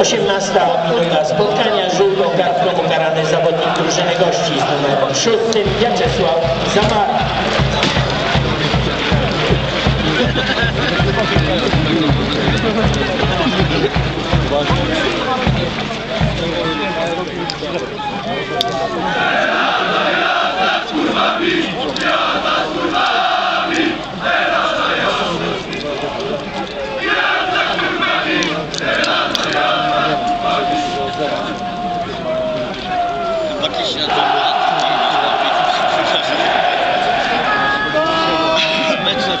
Osiemnasta minuta spotkania żółtą kartką karany zawodnik drużyny gości z numerem szóstym Jaczesław Zamara. Thank you. Na to Mecz na